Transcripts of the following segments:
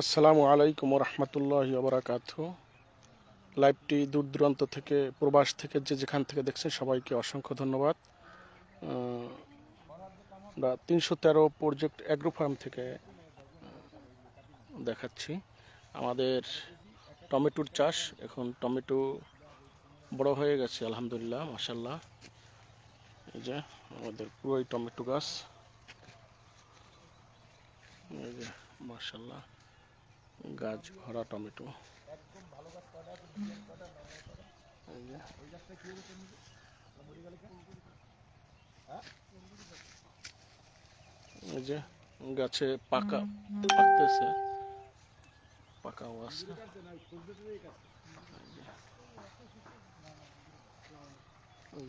আসসালামু আলাইকুম রহমতুল্লাহ বারাকাত। লাইভটি দূর দূরান্ত থেকে, প্রবাস থেকে যে যেখান থেকে দেখছেন, সবাইকে অসংখ্য ধন্যবাদ। আমরা তিনশো তেরো প্রজেক্ট অ্যাগ্রো ফার্ম থেকে দেখাচ্ছি। আমাদের টমেটোর চাষ, এখন টমেটো বড় হয়ে গেছে, আলহামদুলিল্লাহ মাসাল্লাহ এই যে আমাদের পুরোই টমেটো গাছ। এই যে মাসাল্লাহ গাছ ভরা টমেটো। এই যে। গাছে পাকা পাকতেছে পাকাও আছে। এই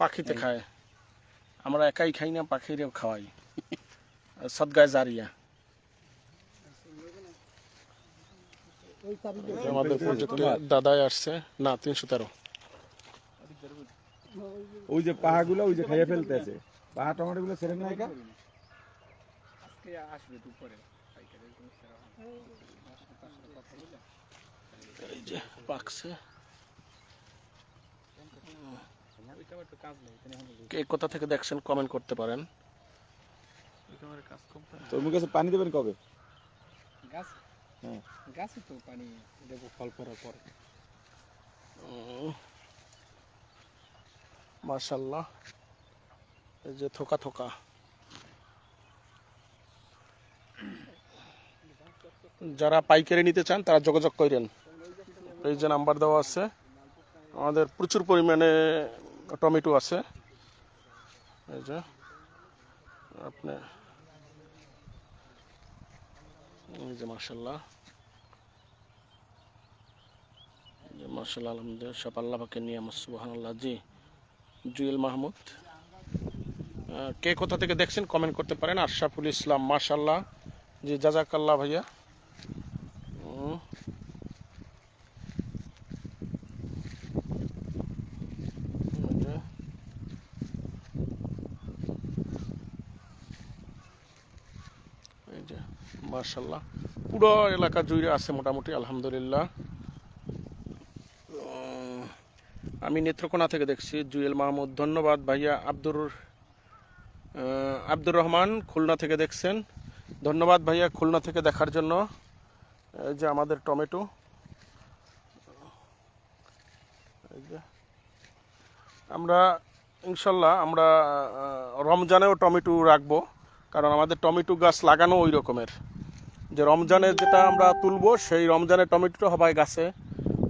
পাখিতে খায়। আমরা একাই খাই না পাখিরেও খাওয়াই। সদগায় জারিয়া। আমাদের দাদাই আসছে না তিনশো তেরো। ওই যে পাহাগুলো ওই যে খাইয়ে ফেলতেছে। পাহা টমেটো গুলো ছেড়ে না একা আসবে দুপুরে। এই যে পাকছে। কে কোথা থেকে দেখছেন কমেন্ট করতে পারেন। তোর মুখে কাছে পানি দেবেন কবে? গাছ? হ্যাঁ। গাছে তো পানি। দেবো ফল পড়ার পরে। মার্শাল্লাহ এই যে থোকা থোকা। যারা পাইকারি নিতে চান, তারা যোগাযোগ করেন। এই যে নাম্বার দেওয়া আছে। আমাদের প্রচুর পরিমাণে টমেটো আছে। এই যে, আপনি এই যে মার্শাল্লাহ মার্শাল্লাহ আলহামদুলিল্লাহ, সব আল্লাহ পাকে নিয়ে আমার সুবাহান আল্লাহ জি, জুয়েল মাহমুদ। কে কোথা থেকে দেখছেন কমেন্ট করতে পারেন। আশরাফুল ইসলাম মাশাল্লাহ জি, জাজাকাল্লাহ ভাইয়া। এই পুরো এলাকা জুড়ে আছে মোটামুটি, আলহামদুলিল্লাহ। আমি নেত্রকোনা থেকে দেখছি, জুয়েল মাহমুদ। ধন্যবাদ ভাইয়া, আব্দুর আব্দুর রহমান খুলনা থেকে দেখছেন। ধন্যবাদ ভাইয়া খুলনা থেকে দেখার জন্য। এই যে আমাদের টমেটো। আমরা, ইনশাল্লাহ আমরা রমজানেও টমেটো রাখব, কারণ আমাদের টমেটো গাছ লাগানো ওই রকমের। যে রমজানে যেটা আমরা তুলবো, সেই রমজানের টমেটোটা হবে গাছে।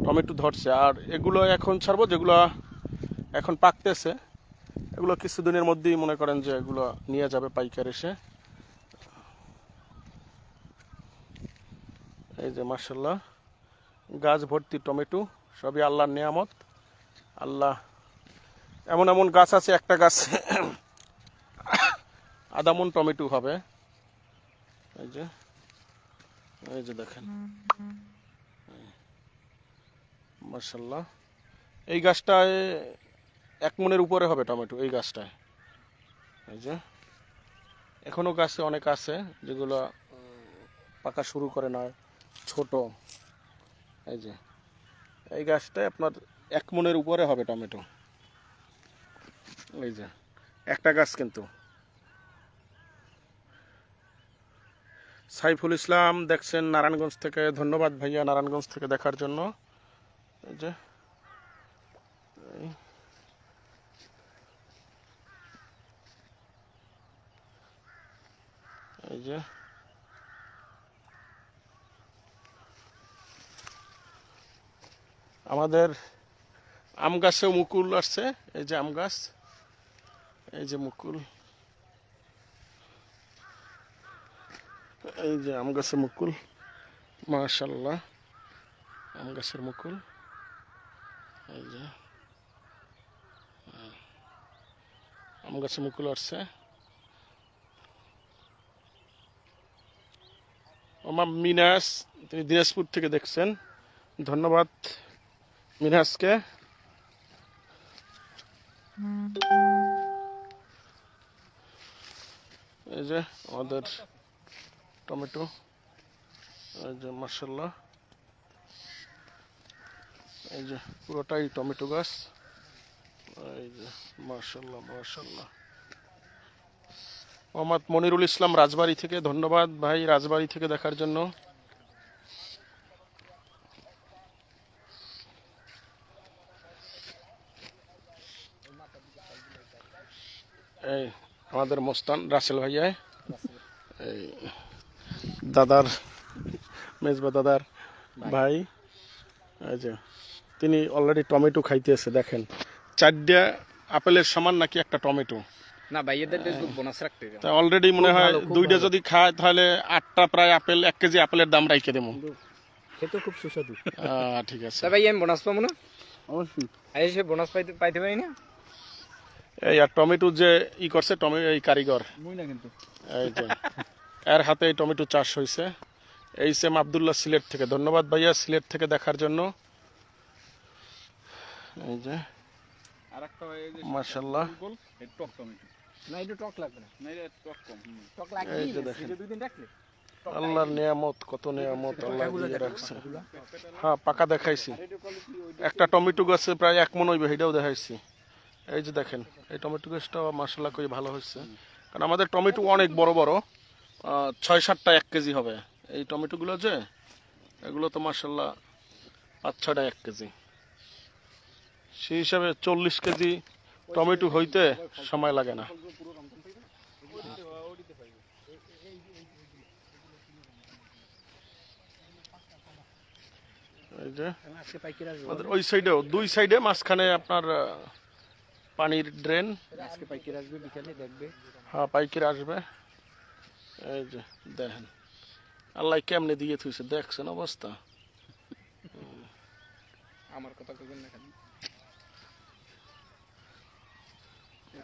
টমেটো ধরছে। আর এগুলো এখন ছাড়বো, যেগুলো এখন পাকতেছে। এগুলো কিছুদিনের মধ্যেই মনে করেন যে এগুলো নিয়ে যাবে পাইকার এসে। এই যে মার্শাল্লাহ গাছ ভর্তি টমেটো, সবই আল্লাহর নিয়ামত। আল্লাহ, এমন এমন গাছ আছে, একটা গাছ আদামন টমেটো হবে। এই যে এই যে দেখেন। মার্শাল্লাহ এই গাছটায় এক মনের উপরে হবে টমেটো এই গাছটায়। এই যে এখনও গাছে অনেক আছে যেগুলো পাকা শুরু করে না, ছোট। এই যে, এই গাছটায় আপনার এক মনের উপরে হবে টমেটো। এই যে, একটা গাছ কিন্তু। সাইফুল ইসলাম দেখছেন নারায়ণগঞ্জ থেকে। ধন্যবাদ ভাইয়া নারায়ণগঞ্জ থেকে দেখার জন্য। এই যে এই। যে। আমাদের আম গাছেও মুকুল আসছে, এই যে আম গাছ, এই যে মুকুল। এই যে আম গাছের মুকুল মাশাল্লাহ আম গাছের মুকুল। এই যে আম গাছে মুকুল আসছে। আমার মিনাস, তিনি দিনাজপুর থেকে দেখছেন। ধন্যবাদ মিনাসকে। এই যে আমাদের টমেটো, এই যে মার্শাল্লাহ এই যে পুরোটাই টমেটো গাছ। এই যে মার্শাল্লাহ মার্শাল্লাহ মোহাম্মদ মনিরুল ইসলাম রাজবাড়ি থেকে। ধন্যবাদ ভাই রাজবাড়ি থেকে দেখার জন্য। এই আমাদের মোস্তান রাসেল ভাইয়া। এই দাদার, মেজবা দাদার ভাই। যে, তিনি অলরেডি টমেটো খাইতেছে দেখেন। চারটা আপেলের সমান নাকি একটা টমেটো? না ভাইয়েদের বোনাস রাখতে। তা অলরেডি মনে হয় দুইটা যদি খায় তাহলে আটটা প্রায় আপেল এক কেজি আপেলের দাম রাইখে দেবো। খেতে খুব সুস্বাদু। ঠিক আছে। তা ভাই আমি বোনাস পাবো না? অবশ্যই। আই সে বোনাস পাইতে পাইতে পারি না? এই আর টমেটো যে ই করছে টমেটো এই কারিগর। মুই না কিন্তু। এই যে এর হাতে এই টমেটো চাষ হয়েছে এই সেম আবদুল্লাহ সিলেট থেকে। ধন্যবাদ ভাইয়া সিলেট থেকে দেখার জন্য। এই যে আর একটা মার্শাল্লাহ টক টমেটো। না একটু টক লাগবে না। না এটা টক কম টক লাগবে। এই যে দেখেন। দুই দিন রাখলে? আল্লাহর নিয়ামত কত নিয়ামত আল্লাহ দিয়ে রাখছে। হ্যাঁ পাকা দেখাইছি। একটা টমেটো গাছে প্রায় এক মন হইবে সেটাও দেখাইছি। এই যে দেখেন এই টমেটো গাছটা মাসাল্লাহ করে ভালো হয়েছে কারণ আমাদের টমেটো অনেক বড় বড় ছয় সাতটা এক কেজি হবে। এই টমেটোগুলো যে এগুলো তো মাসাল্লাহ পাঁচ ছয়টা এক কেজি। সেই হিসাবে চল্লিশ কেজি টমেটো হইতে সময় লাগে না। আমাদের ওই সাইডেও দুই সাইডে মাঝখানে আপনার পানির ড্রেন। আজকে পাইকারি আসবে বিকালে দেখবে। হ্যাঁ পাইকারি আসবে। এই যে দেখেন। আল্লাহ কেমনে দিয়ে থুইছে দেখছেন অবস্থা? আমার কথা কইবেন না খালি ইসমাইল ফোন দিয়ে আমার কইছে এই করতে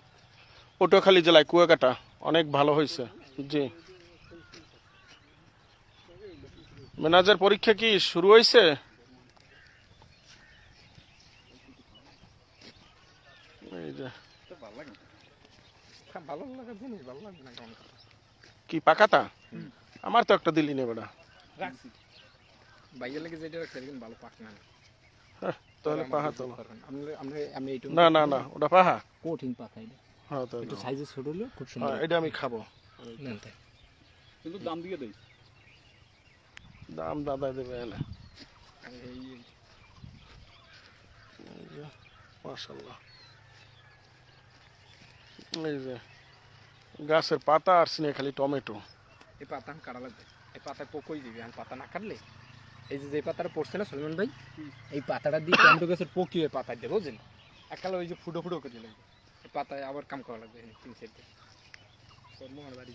পটুয়াখালী জেলায় কুয়াকাটা অনেক ভালো হয়েছে। জি। ম্যানেজার পরীক্ষা কি শুরু হয়েছে? কি পাকাতা? আমার তো একটা দিলি নে বেটা। বাইরে লাগে যেটা রাখছি একদম ভালো পাক না হ্যাঁ, তাহলে পাহা তো। না না না ওটা পাহা। কঠিন এটা। হ্যাঁ তো একটু সাইজে ছোট হলে খুব হ্যাঁ, সুন্দর এটা আমি খাব। নেন তাই। কিন্তু দাম দিয়ে দেই। দাম দাদা দেবে এই মাশাল্লাহ এই যে গাছের পাতা আর সিনে খালি টমেটো। এই পাতা আমি কাটা লাগবে। এই পাতায় পোকই দিবি। আমি পাতা না কাটলে এই যে যে পাতাটা পড়ছে না সলমান ভাই এই পাতাটা দিয়ে টমেটো গাছের পোকি ওই পাতা দিয়ে বুঝলেন? একালে ওই যে ফুটো ফুটো করে দিলে পাতায় আবার কাম করা লাগবে তিন সাইড। আমার বাড়ি।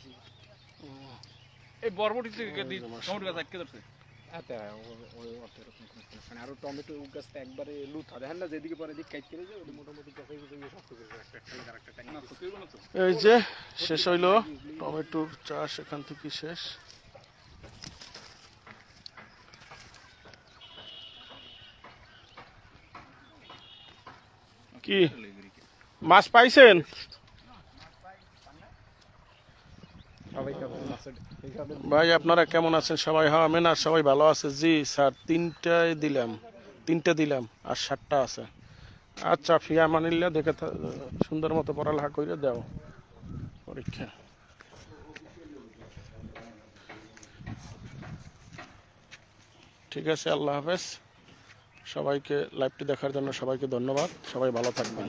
এই বরবটি দিই টমেটো গাছ আটকে ধরছে। আচ্ছা। আরও টমেটো গাছটা একবারে লুথ হবে। হ্যাঁ না যেদিকে পরে দিক কাইট করে যায় ওটা মোটামুটি এই যে শেষ হইল। টমেটোর চাষ এখান থেকে শেষ। কি? মাছ পাইছেন? ভাই, আপনারা কেমন আছেন? সবাই হ্যাঁ আমি না, সবাই ভালো আছে। জি, স্যার, তিনটায় দিলাম। তিনটে দিলাম, আর সাতটা আছে। আচ্ছা ফিয়া মানিল্লা দেখে সুন্দর মতো পড়ালেখা করে দাও। পরীক্ষা। ঠিক আছে, আল্লাহ হাফেজ। সবাইকে, লাইভটি দেখার জন্য সবাইকে ধন্যবাদ। সবাই ভালো থাকবেন।